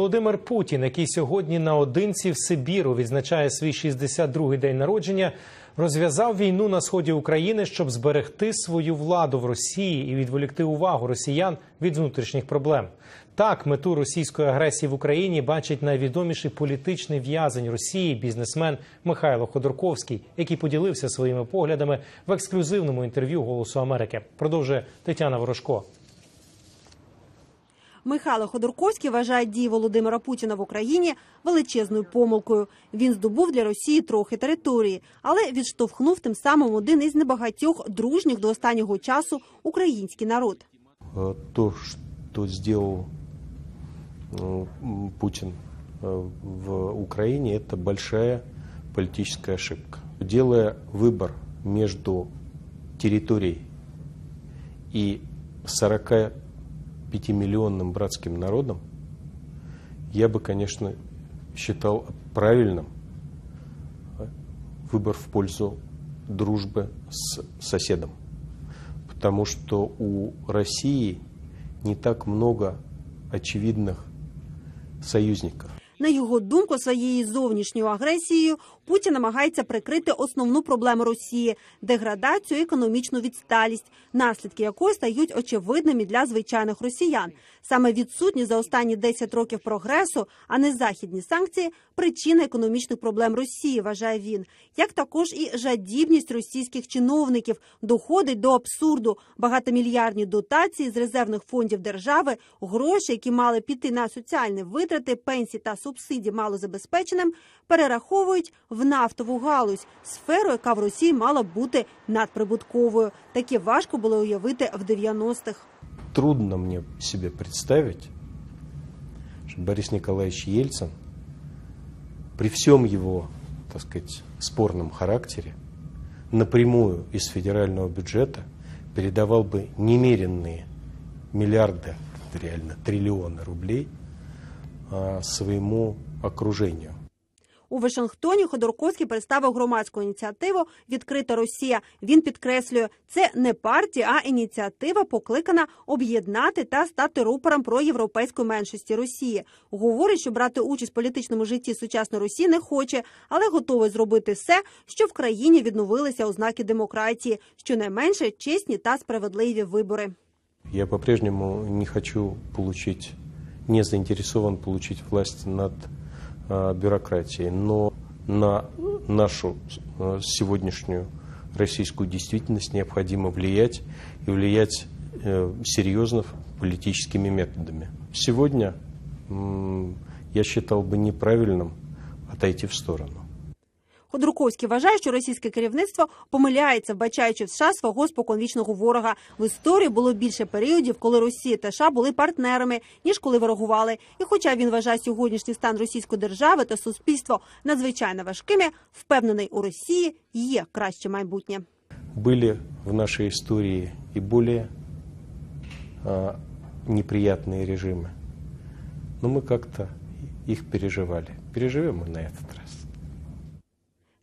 Володимир Путін, який сьогодні наодинці в Сибіру відзначає свій 62-й день народження, розв'язав війну на сході України, щоб зберегти свою владу в Росії і відволікти увагу росіян від внутрішніх проблем. Так, мету російської агресії в Україні бачить найвідоміший політичний в'язень Росії, бізнесмен Михайло Ходорковський, який поділився своїми поглядами в ексклюзивному інтерв'ю Голосу Америки. Продовжує Тетяна Ворожко. Михайло Ходорковський вважає дії Володимира Путіна в Україні величезною помилкою. Він здобув для Росії трохи території, але відштовхнув тим самим один із небагатьох дружніх до останнього часу український народ. Э, То, что сделал э, м, Путин э, в Украине, это большая политическая ошибка. Делая выбор между территорией и 45-миллионным братским народом, я бы, конечно, считал правильным э, выбор в пользу дружбы с соседом потому что у России не так много очевидных союзников. На його думку, своєю зовнішньою агресією Путін намагається прикрити основну проблему Росії деградацію, і економічну відсталість, наслідки якої стають очевидними для звичайних росіян. Саме відсутні за останні 10 років прогресу, а не західні санкції, причина економічних проблем Росії, вважає він. Як також і жадібність російських чиновників доходить до абсурду. Багатомільярдні дотації з резервних фондів держави, гроші, які мали піти на соціальні витрати, пенсії та субсидії малозабезпеченим, перераховують в нафтову галузь, сферу, яка в Росії мала б бути надприбутковою. Таке важко було уявити в 90-х. Трудно мне себе представить, что Борис Николаевич Ельцин при всем его, так сказать, спорном характере напрямую из федерального бюджета передавал бы немеренные миллиарды, реально триллионы рублей а, своему окружению. У Вашингтоні Ходорковський представив громадську ініціативу Відкрита Росія. Він підкреслює, це не партія, а ініціатива покликана об'єднати та стати рупором про європейської меншості Росії. Говорить, що брати участь в політичному житті сучасної Росії не хоче, але готовий зробити все, щоб в країні відновилися ознаки демократії, щонайменше чесні та справедливі вибори. Я по-прежнему не хочу получить, не заинтересован получить власть над э, бюрократией, но на нашу э, сегодняшнюю российскую действительность необходимо влиять и влиять э, серьезно политическими методами. Сегодня я считал бы неправильным отойти в сторону. Ходорковський вважає, що російське керівництво помиляється, вбачаючи в США свого споконвічного ворога. В історії було більше періодів, коли Росія та США були партнерами, ніж коли ворогували. І, хоча він вважає сьогоднішній стан російської держави та суспільства надзвичайно важкими, впевнений у Росії є краще майбутнє. Были в нашей истории и более а, неприятные режимы, но мы как-то их переживали. Переживем мы на этот раз.